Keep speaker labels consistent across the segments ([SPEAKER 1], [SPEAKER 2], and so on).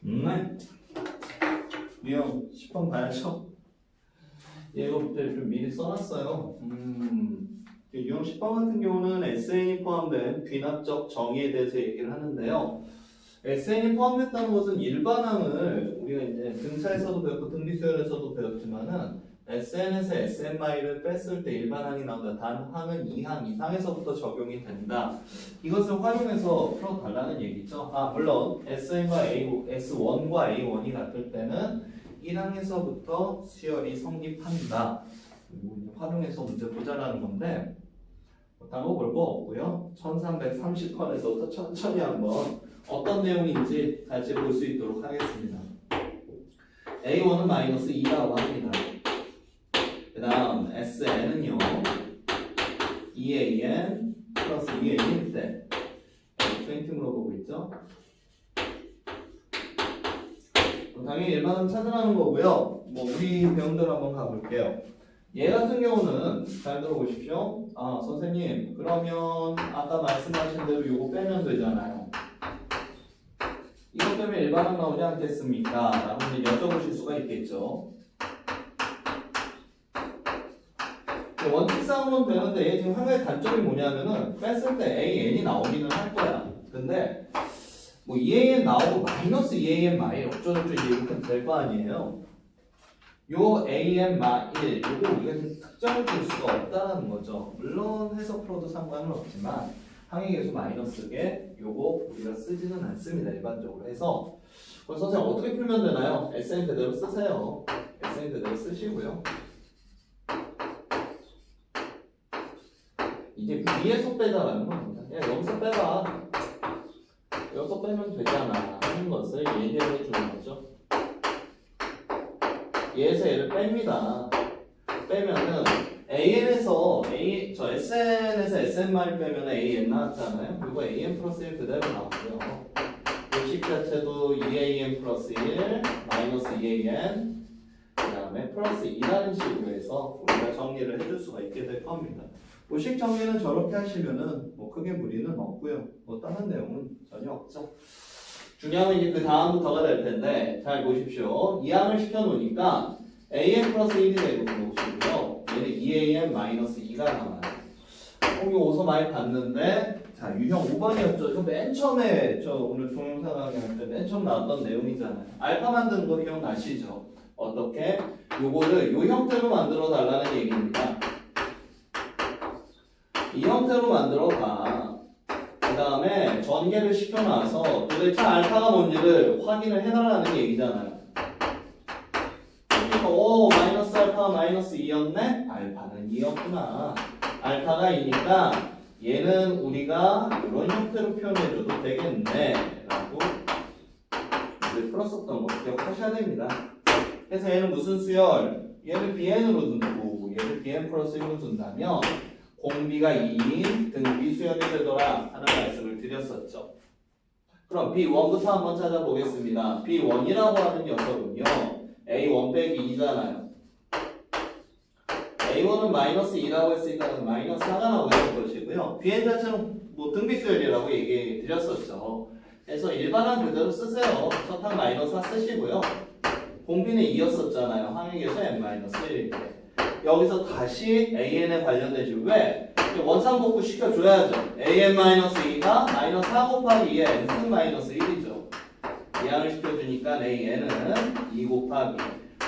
[SPEAKER 1] 네. 유형 10번 봐야죠. 이거부터 좀 미리 써놨어요. 음, 그 유형 10번 같은 경우는 SN이 포함된 귀납적 정의에 대해서 얘기를 하는데요. SN이 포함됐다는 것은 일반항을 우리가 이제 등차에서도 배웠고 등비수열에서도 배웠지만은 SN에서 SN마이를 뺐을 때 일반항이 나온다. 단 항은 2항 이상에서부터 적용이 된다. 이것을 활용해서 풀어달라는 얘기죠. 아, 물론 SN과 A, S1과 A1이 같을 때는 1항에서부터 수열이 성립한다. 활용해서 문제 보자라는 건데 다른 거 볼 거 없고요. 1330번에서부터 천천히 한번 어떤 내용인지 같이 볼 수 있도록 하겠습니다. A1은 마이너스 2라고 합니다. 그 다음 SN은요 2AN 플러스 2AN일 때20 물어보고 있죠. 당연히 일반은 찾으라는 거고요. 뭐 우리 대로 한번 가볼게요. 얘 같은 경우는 잘 들어보십시오. 아 선생님 그러면 아까 말씀하신 대로 요거 빼면 되잖아요. 이것 때문에 일반은 나오지 않겠습니까? 라고 여쭤보실 수가 있겠죠. 원칙상으로는 되는데 얘 지금 한 가지 단점이 뭐냐면은 뺐을 때 AN이 나오기는 할 거야. 근데 뭐 2AN 나오고 마이너스 2AN 마일 어쩌고저쩌고 이제 이렇게 될 거 아니에요. 요 AN 마일 요거 우리가 특정을 줄 수가 없다는 거죠. 물론 해석 풀어도 상관은 없지만 항의 계수 마이너스게 요거 우리가 쓰지는 않습니다. 일반적으로 해서 그럼 선생님 어떻게 풀면 되나요? SN 그대로 쓰세요. SN 그대로 쓰시고요. 이게 위에서 빼자라는 겁니다. 야 여기서 빼라. 여기서 빼면 되잖아 하는 것을 얘기해 주는 거죠. 얘에서 얘를 뺍니다. 빼면은 AN에서 A 저 SN에서 SN만 빼면 AN 나왔잖아요. 그리고 AN 플러스 1 그대로 나오고요. 요식 자체도 2AN 플러스 1 마이너스 2AN 그 다음에 플러스 2라는 식으로 해서 우리가 정리를 해줄 수가 있게 될 겁니다. 보식 정리는 저렇게 하시면은 뭐 크게 무리는 없고요. 뭐 다른 내용은 전혀 없죠. 중요한 건 이제 그 다음부터가 될 텐데 잘 보십시오. 이항을 시켜놓으니까 an 플러스 1이 되고 보시고요. 얘는 2an 마이너스 2가 나와요. 어, 이거 어디서 많이 봤는데 자 유형 5번이었죠. 이거 맨 처음에 저 오늘 동영상 강의 할 때 맨 처음 나왔던 내용이잖아요. 알파 만드는 거 기억나시죠? 어떻게? 요거를 요 형태로 만들어 달라는 얘기입니다. 이 형태로 만들어 가. 그 다음에 전개를 시켜놔서 도대체 알파가 뭔지를 확인을 해달라는 얘기잖아요. 그러니까 오 마이너스 알파가 마이너스 2였네? 알파는 2였구나. 알파가 2니까 얘는 우리가 이런 형태로 표현해줘도 되겠네. 라고 이제 풀었었던 거 기억하셔야 됩니다. 그래서 얘는 무슨 수열? 얘를 bn으로 둔다고 얘를 bn 플러스 1로 둔다면 공비가 2인 등비 수열이 되더라 하는 말씀을 드렸었죠. 그럼 B1부터 한번 찾아보겠습니다. B1이라고 하는 녀석은요. A1 빼기 2잖아요. A1은 마이너스 2라고 했으니까 마이너스 4가 나오는 것이고요. BN 자체는 뭐 등비 수열이라고 얘기 드렸었죠. 그래서 일반항 그대로 쓰세요. 첫항 마이너스 4 쓰시고요. 공비는 2였었잖아요. 항액에서 n-1 여기서 다시 AN에 식으로 왜? 원상복구 시켜줘야죠. AN-2가 마이너스 4 곱하기 2의 N승 마이너스 1이죠. 이항을 시켜주니까 AN은 2 곱하기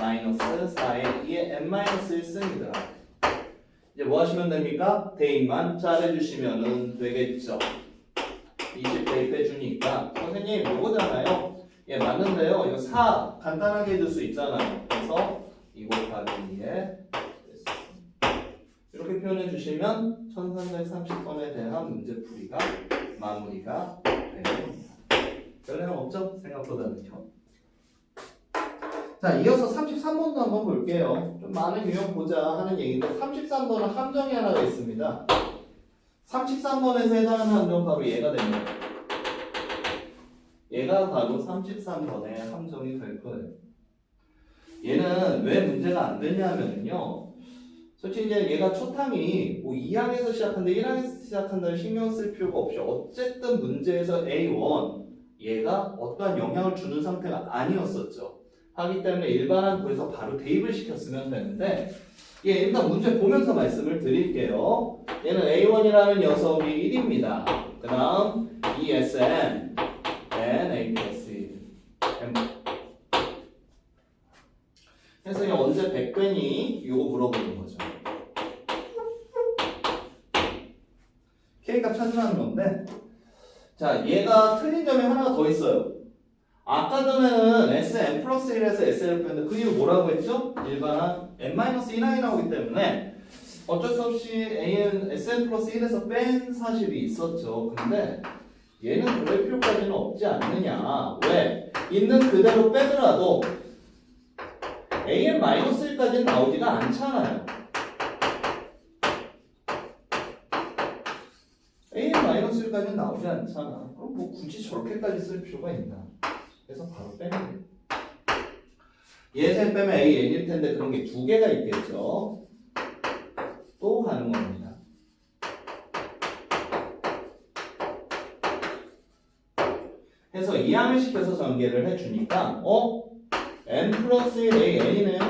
[SPEAKER 1] 마이너스 4의 2의 N-1승이더라. 이제 뭐 하시면 됩니까? 대입만 잘해주시면 되겠죠. 20 대입해주니까 선생님 요거잖아요. 예 맞는데요. 이거 4 간단하게 해줄 수 있잖아요. 그래서 2 곱하기 2의 이렇게 표현해 주시면 1330번에 대한 문제풀이가 마무리가 됩니다. 별 내용 없죠? 생각보다는요. 자, 이어서 33번도 한번 볼게요. 좀 많은 유형 보자 하는 얘기인데 33번은 함정이 하나가 있습니다. 33번에서 해당하는 함정 바로 얘가 됩니다. 얘가 바로 33번의 함정이 될 거예요. 얘는 왜 문제가 안 되냐면요. 솔직히 이제 얘가 초탕이 뭐 2항에서 시작한다, 1항에서 시작한다는 신경 쓸 필요가 없죠. 어쨌든 문제에서 A1, 얘가 어떠한 영향을 주는 상태가 아니었었죠. 하기 때문에 일반한 구에서 바로 대입을 시켰으면 되는데 예, 일단 문제 보면서 말씀을 드릴게요. 얘는 A1이라는 녀석이 1입니다. 그 다음 ESN, N, A 플러스 1. M. 그래서 얘 언제 100되니? 이거 물어보는 거죠. K값 찾으라는 건데 자 얘가 틀린 점이 하나가 더 있어요. 아까 전에는 SN 플러스 1에서 SL을 뺐는데 그 이유 뭐라고 했죠? 일반한 N-1이 나오기 때문에 어쩔 수 없이 AN, SN 플러스 1에서 뺀 사실이 있었죠. 근데 얘는 그럴 필요까지는 없지 않느냐. 왜? 있는 그대로 빼더라도 AN-1까지는 나오지가 않잖아요. AN-1까지는 나오지 않잖아. 그럼 뭐 굳이 저렇게까지 쓸 필요가 있나? 그래서 바로 빼면 돼. 얘세 빼면 AN일 텐데 그런 게 두 개가 있겠죠. 또 하는 겁니다. 해서 이항을 시켜서 전개를 해주니까 어? n 플러스 1 AN이네요.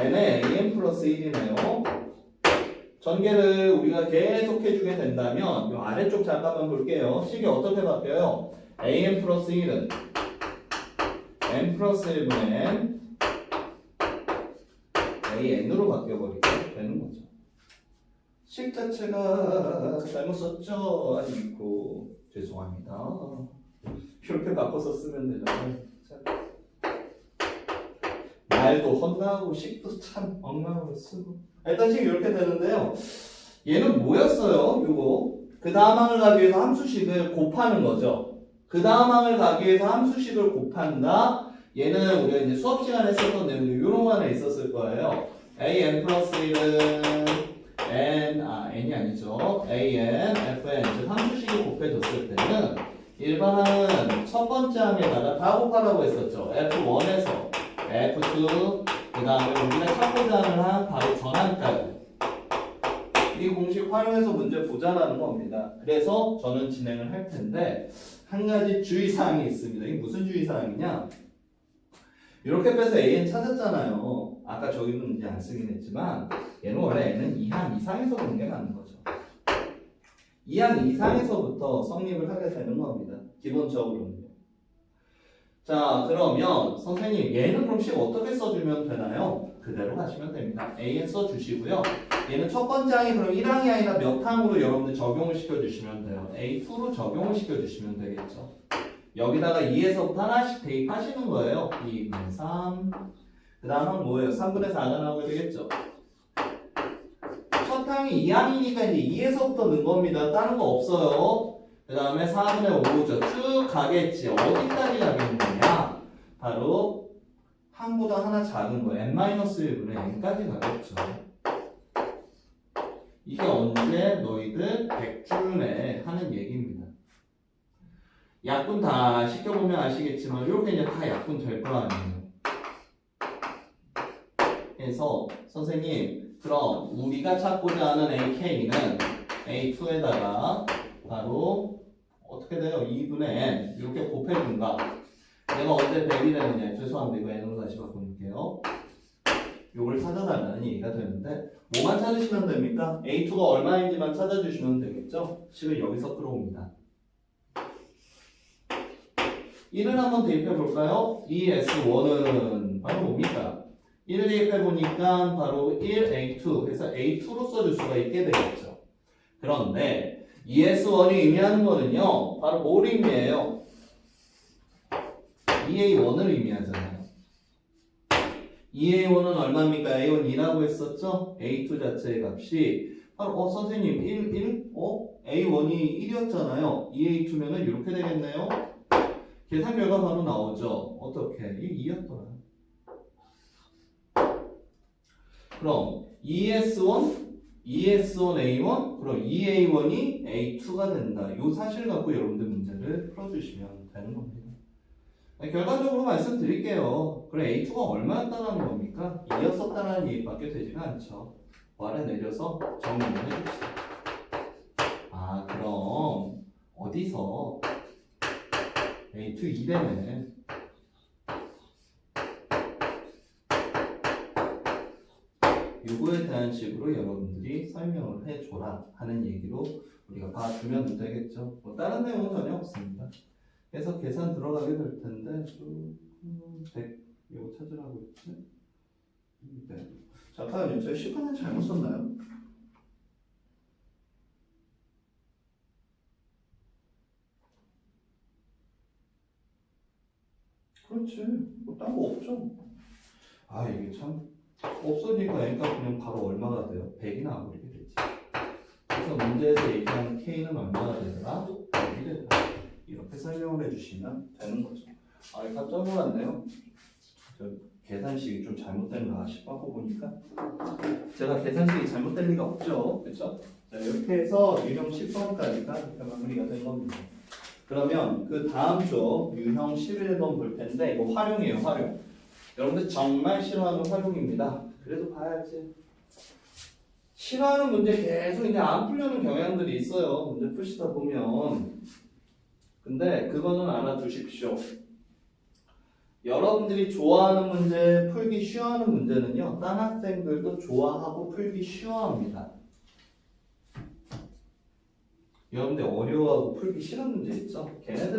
[SPEAKER 1] n에 AN 플러스 1이네요. 전개를 우리가 계속 해주게 된다면 이 아래쪽 잠깐만 볼게요. 식이 어떻게 바뀌어요? AN 플러스 1은 n 플러스 1분의 n AN으로 바뀌어버리게 되는 거죠. 식 자체가 잘못 썼죠? 아직도 죄송합니다. 이렇게 바꿔서 쓰면 되잖아요. 자. 말도 헛나오고 식도 참 엉망으로 쓰고 일단 식 이렇게 되는데요. 얘는 뭐였어요? 요거 그 다음 항을 가기 위해서 함수식을 곱하는 거죠. 그 다음 항을 가기 위해서 함수식을 곱한다. 얘는 우리가 이제 수업 시간에 썼던 내용 이런 거 하나 있었을 거예요. a n 플러스 1은 n 아 n이 아니죠. a n f n 즉 함수식이 곱해졌을 때는 일반항은 첫 번째 항에다가 다 곱하라고 했었죠. f1에서 f2 그 다음에 우리가 하는 항 바로 전항까지 이 공식 활용해서 문제 보자라는 겁니다. 그래서 저는 진행을 할 텐데 한 가지 주의사항이 있습니다. 이게 무슨 주의사항이냐? 이렇게 빼서 AN 찾았잖아요. 아까 저기는 이제 안 쓰긴 했지만 얘는 원래 N은 2항 이상에서 맞는 거죠. 2항 이상에서부터 성립을 하게 되는 겁니다. 기본적으로는. 자 그러면 선생님 얘는 그럼 식 어떻게 써주면 되나요? 그대로 하시면 됩니다. AN 써주시고요. 얘는 첫 번째 항이 그럼 1항이 아니라 몇 항으로 여러분들 적용을 시켜주시면 돼요. A2로 적용을 시켜주시면 되겠죠. 여기다가 2에서부터 하나씩 대입하시는 거예요. 2분의 3. 그 다음은 뭐예요? 3분의 4가 나오게 되겠죠. 첫 항이 2항이니까 이제 2에서부터 넣은 겁니다. 다른 거 없어요. 그 다음에 4분의 5죠. 쭉 가겠지. 어디까지 가겠느냐? 바로 항보다 하나 작은 거 n-1분의 n까지 가겠죠. 이게 언제 너희들 100줄에 하는 얘기입니다. 약분 다 시켜보면 아시겠지만 이렇게 이제 다 약분 될 거 아니에요. 그래서 선생님 그럼 우리가 찾고자 하는 AK는 A2에다가 바로 어떻게 돼요? 2분의 n 이렇게 곱해준다. 내가 언제 100이 되느냐 죄송합니다. 이거 n으로 다시 바꿔볼게요. 요걸 찾아달라는 얘기가 되는데 뭐만 찾으시면 됩니까? A2가 얼마인지만 찾아주시면 되겠죠? 식을 여기서 끌어옵니다. 1을 한번 대입해 볼까요? ES1은 바로 뭡니까? 1을 대입해 보니까 바로 1A2 해서 A2로 써줄 수가 있게 되겠죠. 그런데 ES1이 의미하는 거는요, 바로 뭘 의미해요? EA1을 의미하잖아요. EA1은 얼마입니까? A1 2라고 했었죠? A2 자체의 값이 바로 어 선생님 1, 1? 어? A1이 1이었잖아요. EA2면은 이렇게 되겠네요. 계산 결과 바로 나오죠. 어떻게? 이게 2였더라. 그럼 ES1, ES1A1, 그럼 EA1이 A2가 된다. 이 사실 갖고 여러분들 문제를 풀어주시면 되는 겁니다. 아니, 결과적으로 말씀드릴게요. 그럼 A2가 얼마였다는 겁니까? 2였었다는 얘기밖에 되지가 않죠. 아래 내려서 정리를 해줍시다. 아, 그럼 어디서 A2 2배네. 요거에 대한 식으로 여러분들이 설명을 해줘라 하는 얘기로 우리가 봐주면 되겠죠. 뭐 다른 내용은 전혀 없습니다. 그래서 계산 들어가게 될 텐데 쭉 100, 이거 찾으라고 했지? 네. 잠깐만요. 저 시간을 잘못 썼나요? 그렇지. 뭐딴거 없죠. 아 이게 참 없으니까 애가 그냥 바로 얼마가 돼요? 100이 나와버리게 되지. 그래서 문제에서 얘기하는 K는 얼마가 되더라? 100이 되더라. 이렇게 설명을 해주시면 되는 거죠. 아, 깜짝 놀랐네요. 저 계산식이 좀 잘못된가 싶어하고 보니까 제가 계산식이 잘못될 리가 없죠. 그렇죠? 자, 이렇게 해서 유형 10번까지가 이렇게 마무리가 된 겁니다. 그러면 그 다음 주 유형 11번 볼 텐데 이거 활용이에요, 활용. 여러분들 정말 싫어하는 활용입니다. 그래도 봐야지. 싫어하는 문제 계속 이제 안 풀려는 경향들이 있어요. 문제 푸시다 보면. 근데 그거는 알아두십시오. 여러분들이 좋아하는 문제, 풀기 쉬워하는 문제는요, 딴 학생들도 좋아하고 풀기 쉬워합니다. 여러분들 어려워하고 풀기 싫은 문제 있죠? 걔네들